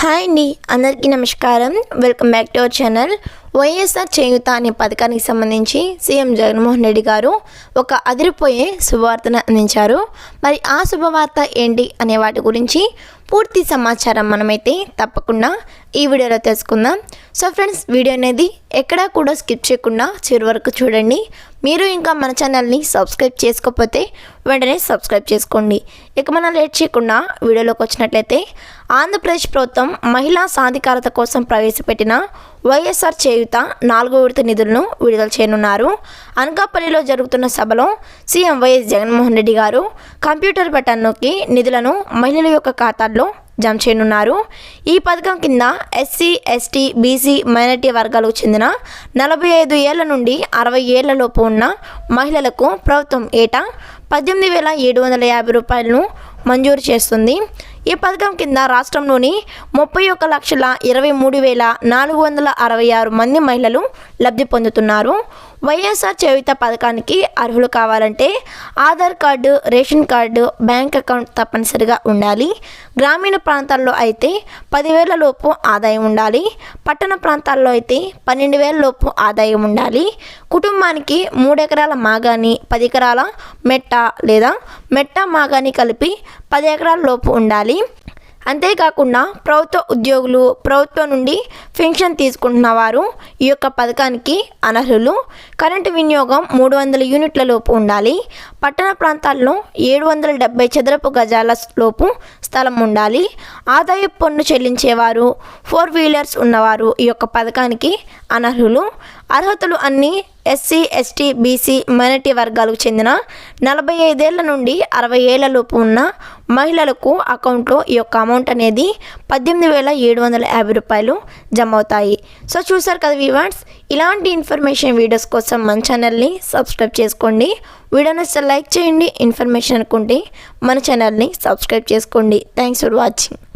Hi అండి అందరికీ నమస్కారం. Welcome back to our channel. YSR Cheyutha అనే పథకానికి సంబంధించి సీఎం జగన్మోహన్ రెడ్డి గారు ఒక అదిరిపోయే శుభవార్తను అందించారు. మరి ఆ శుభవార్త ఏంటి అనే వాటి గురించి పూర్తి సమాచారం మనమైతే తప్పకుండా ఈ వీడియోలో తెలుసుకుందాం. సో ఫ్రెండ్స్ వీడియో అనేది ఎక్కడా కూడా స్కిప్ చేయకుండా చివరి వరకు చూడండి. మీరు ఇంకా మన ఛానల్ని సబ్స్క్రైబ్ చేసుకోకపోతే వెంటనే సబ్స్క్రైబ్ చేసుకోండి. ఇక మనం లేట్ చేయకుండా వీడియోలోకి వచ్చినట్లయితే ఆంధ్రప్రదేశ్ ప్రభుత్వం మహిళా సాధికారత కోసం ప్రవేశపెట్టిన వైఎస్ఆర్ చేయుత నాలుగో విడత నిధులను విడుదల చేయనున్నారు. అనకాపల్లిలో జరుగుతున్న సభలో సీఎం వైఎస్ జగన్మోహన్ రెడ్డి గారు కంప్యూటర్ బటన్ నొక్కి నిధులను మహిళల యొక్క ఖాతాల్లో జమ చేయనున్నారు. ఈ పథకం కింద ఎస్సీ ఎస్టీ బీసీ మైనార్టీ వర్గాలకు చెందిన నలభై ఐదు ఏళ్ళ నుండి అరవై ఏళ్ళలోపు ఉన్న మహిళలకు ప్రభుత్వం ఏటా పద్దెనిమిది వేల ఏడు వందల యాభై రూపాయలను మంజూరు చేస్తుంది. ఈ పథకం కింద రాష్ట్రంలోని ముప్పై ఒక్క లక్షల ఇరవై మూడు వేల నాలుగు వందల అరవై ఆరు మంది మహిళలు లబ్ధి పొందుతున్నారు. వైఎస్ఆర్ చేయుత పథకానికి అర్హులు కావాలంటే Aadhaar card ration card bank account తప్పనిసరిగా ఉండాలి. గ్రామీణ ప్రాంతాల్లో అయితే పదివేల లోపు ఆదాయం ఉండాలి. పట్టణ ప్రాంతాల్లో అయితే పన్నెండు వేల లోపు ఆదాయం ఉండాలి. కుటుంబానికి మూడెకరాల మాగాని పది ఎకరాల మెట్ట లేదా మెట్ట మాగాని కలిపి పది ఎకరాల లోపు ఉండాలి. అంతేకాకుండా ప్రభుత్వ ఉద్యోగులు ప్రభుత్వం నుండి పెన్షన్ తీసుకుంటున్న వారు ఈ యొక్క పథకానికి అనర్హులు. కరెంటు వినియోగం మూడు వందల యూనిట్ల లోపు ఉండాలి. పట్టణ ప్రాంతాల్లో ఏడు వందల డెబ్బై చదరపు గజాల లోపు స్థలం ఉండాలి. ఆదాయ పన్ను చెల్లించేవారు ఫోర్ వీలర్స్ ఉన్నవారు ఈ యొక్క పథకానికి అనర్హులు. అర్హతలు అన్నీ ఎస్సీ ఎస్టీ బీసీ మైనార్టీ వర్గాలకు చెందిన నలభై ఐదేళ్ళ నుండి అరవై ఏళ్ళ లోపు ఉన్న మహిళలకు అకౌంట్లో ఈ యొక్క అమౌంట్ అనేది పద్దెనిమిది వేల ఏడు వందల యాభై రూపాయలు జమ అవుతాయి సో చూసారు కదా వివాన్స్ ఇలాంటి ఇన్ఫర్మేషన్ వీడియోస్ కోసం మన ఛానల్ని సబ్స్క్రైబ్ చేసుకోండి. వీడియోని లైక్ చేయండి. ఇన్ఫర్మేషన్ అనుకుంటే మన ఛానల్ని సబ్స్క్రైబ్ చేసుకోండి. Thanks for watching